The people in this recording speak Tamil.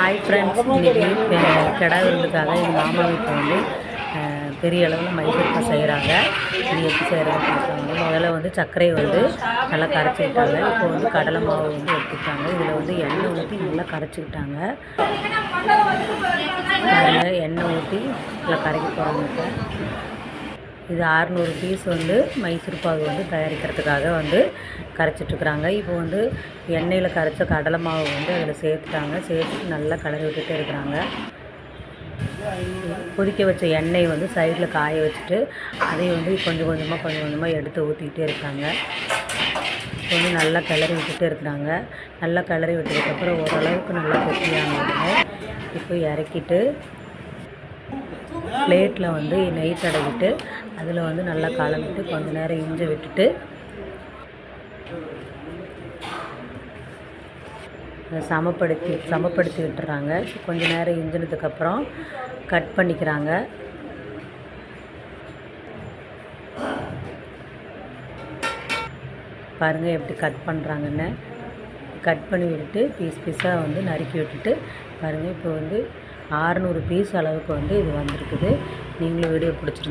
ஹாய் ஃப்ரெண்ட்ஸ் இன்றைக்கி கிடா விருந்துக்காக எங்கள் மாமா வீட்டில் வந்து பெரிய அளவில் மைசூர்பா செய்கிறாங்க இது எப்படி செய்கிறாங்க முதல்ல வந்து சர்க்கரையை வந்து நல்லா கரைச்சிக்கிட்டாங்க. இப்போ வந்து கடலை மாவு வந்து எடுத்துக்கிட்டாங்க. இதில் வந்து எண்ணெய் ஊற்றி நல்லா கரைச்சிக்கிட்டாங்க. எண்ணெய் ஊற்றி நல்லா கரைக்க போகிறாங்க இப்போ. இது அறநூறு பீஸ் வந்து மைசூர் பாகு வந்து தயாரிக்கிறதுக்காக வந்து கரைச்சிட்ருக்குறாங்க. இப்போ வந்து எண்ணெயில் கரைச்ச கடலை மாவு வந்து அதில் சேர்த்துட்டாங்க. சேர்த்து நல்லா கலரி விட்டுட்டே இருக்கிறாங்க. கொதிக்க வச்ச எண்ணெய் வந்து சைடில் காய வச்சுட்டு அதையும் வந்து கொஞ்சம் கொஞ்சமாக கொஞ்சம் கொஞ்சமாக எடுத்து ஊற்றிக்கிட்டே இருக்காங்க. கொஞ்சம் வந்து நல்லா கிளறி விட்டுட்டே இருக்கிறாங்க. நல்லா கிளறி விட்டதுக்கப்புறம் ஓரளவுக்கு நல்லா கொட்டியாங்க இப்போ இறக்கிட்டு பிளேட்டில் வந்து நெய் தடவிட்டு அதில் வந்து நல்லா கலந்துட்டு கொஞ்ச நேரம் இஞ்சி விட்டுட்டு அதை சமப்படுத்தி சமப்படுத்தி விட்டுறாங்க. கொஞ்ச நேரம் இஞ்சினதுக்கப்புறம் கட் பண்ணிக்கிறாங்க. பாருங்கள் எப்படி கட் பண்ணுறாங்கன்னு கட் பண்ணி விட்டுட்டு பீஸ் பீஸாக வந்து நறுக்கி விட்டுட்டு பாருங்கள் இப்போ வந்து 600 பீஸ் அளவுக்கு வந்து இது வந்திருக்குது. நீங்களும் வீடியோ பிடிச்சிருந்து